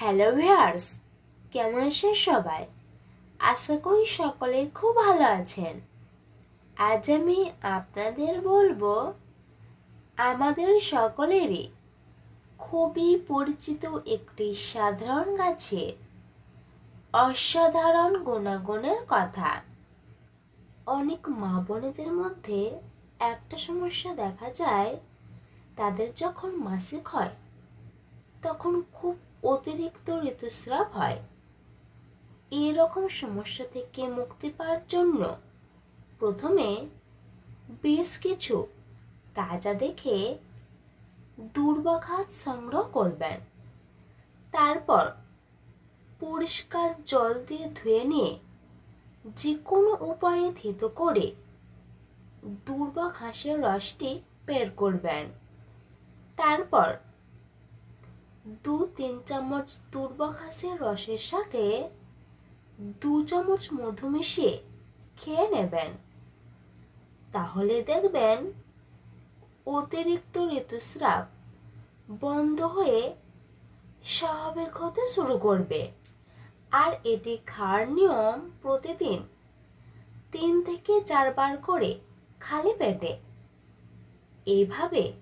Hello viewers, কেমন আছেন সবাই? আশা করি সকলে খুব ভালো আছেন। আজ আমি আপনাদের বলব, আমাদের সকলেরই খুবই পরিচিত একটি সাধারণ গাছে অসাধারণ গুণাগুণের কথা। অনেক মা বোনেদের মধ্যে একটা সমস্যা দেখা যায়, তাদের যখন মাসিক হয় তখন খুব অতিরিক্ত ঋতুস্রাব হয়। এরকম সমস্যা থেকে মুক্তি পাওয়ার জন্য প্রথমে বেশ কিছু তাজা দেখে দুর্বাঘাত সংগ্রহ করবেন। তারপর পরিষ্কার জল দিয়ে ধুয়ে নিয়ে যে কোনো উপায়ে থেতো করে দুর্বা ঘাসের রসটি বের করবেন। তারপর দু তিন চামচ দুর্বা ঘাসের রসের সাথে দু চামচ মধু মিশিয়ে খেয়ে নেবেন। তাহলে দেখবেন অতিরিক্ত ঋতুস্রাব বন্ধ হয়ে স্বাভাবিক হতে শুরু করবে। আর এটি খাওয়ার নিয়ম প্রতিদিন তিন থেকে চারবার করে খালি পেটে। এইভাবে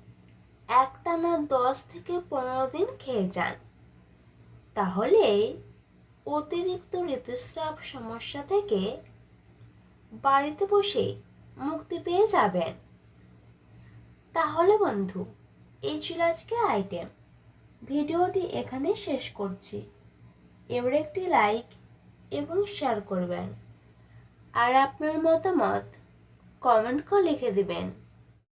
একটানা দশ থেকে পনেরো দিন খেয়ে যান। তাহলে অতিরিক্ত ঋতুস্রাব সমস্যা থেকে বাড়িতে বসে মুক্তি পেয়ে যাবেন। তাহলে বন্ধু, এই ছিল আজকের আইটেম ভিডিওটি এখানে শেষ করছি। এবার একটি লাইক এবং শেয়ার করবেন। আর আপনার মতামত কমেন্ট করে লিখে দিবেন।